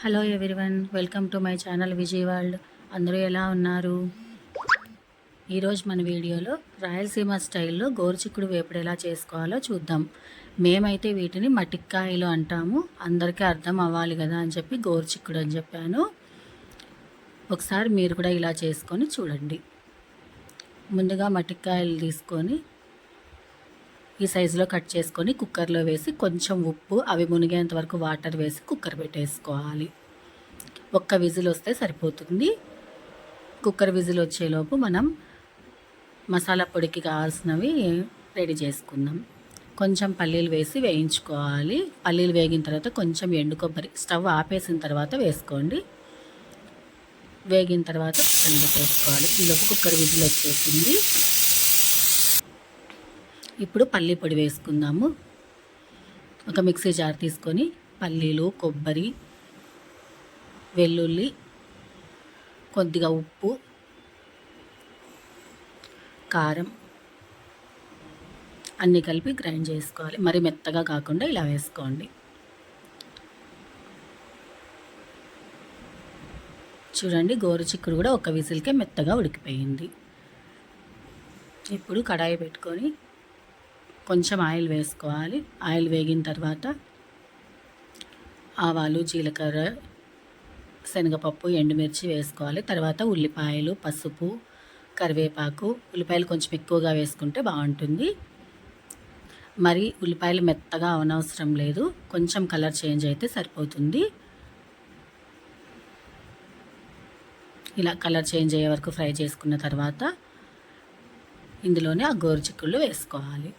Hello everyone welcome to my channel Vijay world. అందరూ ఎలా ఉన్నారు? ఈరోజు మన వీడియోలో రాయలసీమ స్టైల్లో గోరుచిక్కుడు వేపుడు ఎలా చేసుకోవాలో చూద్దాం. మేమైతే వీటిని మటిక్కాయలు అంటాము. అందరికీ అర్థం అవ్వాలి కదా అని చెప్పి గోరుచిక్కుడు అని చెప్పాను. ఒకసారి మీరు కూడా ఇలా చేసుకొని చూడండి. ముందుగా మటిక్కాయలు తీసుకొని ఈ సైజులో కట్ చేసుకొని కుక్కర్లో వేసి కొంచెం ఉప్పు అవి మునిగేంత వరకు వాటర్ వేసి కుక్కర్ పెట్టేసుకోవాలి. ఒక్క విజిల్ వస్తే సరిపోతుంది. కుక్కర్ విజిల్ వచ్చేలోపు మనం మసాలా పొడికి కావాల్సినవి రెడీ చేసుకుందాం. కొంచెం పల్లీలు వేసి వేయించుకోవాలి. పల్లీలు వేగిన తర్వాత కొంచెం ఎండు కొబ్బరి స్టవ్ ఆపేసిన తర్వాత వేసుకోండి. వేగిన తర్వాత పక్కన పెట్టేసుకోవాలి. ఈలోపు కుక్కర్ విజిల్ వచ్చేసింది. ఇప్పుడు పల్లీ పొడి వేసుకుందాము. ఒక మిక్సీ జార్ తీసుకొని పల్లీలు కొబ్బరి వెల్లుల్లి కొద్దిగా ఉప్పు కారం అన్నీ కలిపి గ్రైండ్ చేసుకోవాలి. మరి మెత్తగా కాకుండా ఇలా వేసుకోండి. చూడండి గోరు చిక్కుడు కూడా ఒక విసిల్కే మెత్తగా ఉడికిపోయింది. ఇప్పుడు కడాయి పెట్టుకొని కొంచెం ఆయిల్ వేసుకోవాలి. ఆయిల్ వేగిన తర్వాత ఆవాలు జీలకర్ర శనగపప్పు ఎండుమిర్చి వేసుకోవాలి. తర్వాత ఉల్లిపాయలు పసుపు కరివేపాకు. ఉల్లిపాయలు కొంచెం ఎక్కువగా వేసుకుంటే బాగుంటుంది. మరి ఉల్లిపాయలు మెత్తగా అవనవసరం లేదు. కొంచెం కలర్ చేంజ్ అయితే సరిపోతుంది. ఇలా కలర్ చేంజ్ అయ్యే వరకు ఫ్రై చేసుకున్న తర్వాత ఇందులోనే ఆ గోరు చిక్కుళ్ళు వేసుకోవాలి.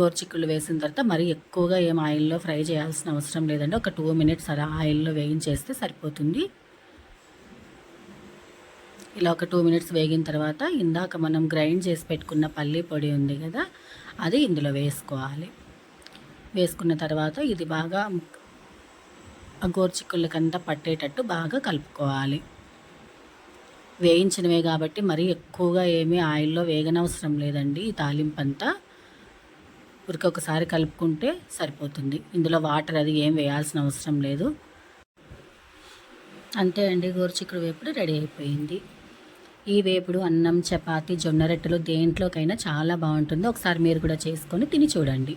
గోరుచిక్కులు వేసిన తర్వాత మరీ ఎక్కువగా ఏం ఆయిల్లో ఫ్రై చేయాల్సిన అవసరం లేదండి. ఒక టూ మినిట్స్ అలా ఆయిల్లో వేయించేస్తే సరిపోతుంది. ఇలా ఒక టూ మినిట్స్ వేగిన తర్వాత ఇందాక మనం గ్రైండ్ చేసి పెట్టుకున్న పల్లి పొడి ఉంది కదా అది ఇందులో వేసుకోవాలి. వేసుకున్న తర్వాత ఇది బాగా ఆ గోర్చిక్కులకంతా పట్టేటట్టు బాగా కలుపుకోవాలి. వేయించినవే కాబట్టి మరీ ఎక్కువగా ఏమీ ఆయిల్లో వేగనవసరం లేదండి ఈ తాలింపంతా ఉరికొకసారి కలుపుకుంటే సరిపోతుంది. ఇందులో వాటర్ అది ఏం వేయాల్సిన అవసరం లేదు. అంతే అండి గోరుచిక్కుడు వేపుడు రెడీ అయిపోయింది. ఈ వేపుడు అన్నం చపాతి జొన్న రొట్టెలు దేంట్లోకైనా చాలా బాగుంటుంది. ఒకసారి మీరు కూడా చేసుకొని తిని చూడండి.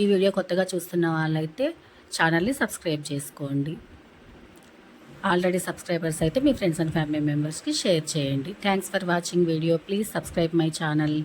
ఈ వీడియో కొత్తగా చూస్తున్న వాళ్ళైతే ఛానల్ని సబ్స్క్రైబ్ చేసుకోండి. ఆల్రెడీ సబ్స్క్రైబర్స్ అయితే మీ ఫ్రెండ్స్ అండ్ ఫ్యామిలీ మెంబర్స్కి షేర్ చేయండి. Thanks for watching video. Please subscribe my channel.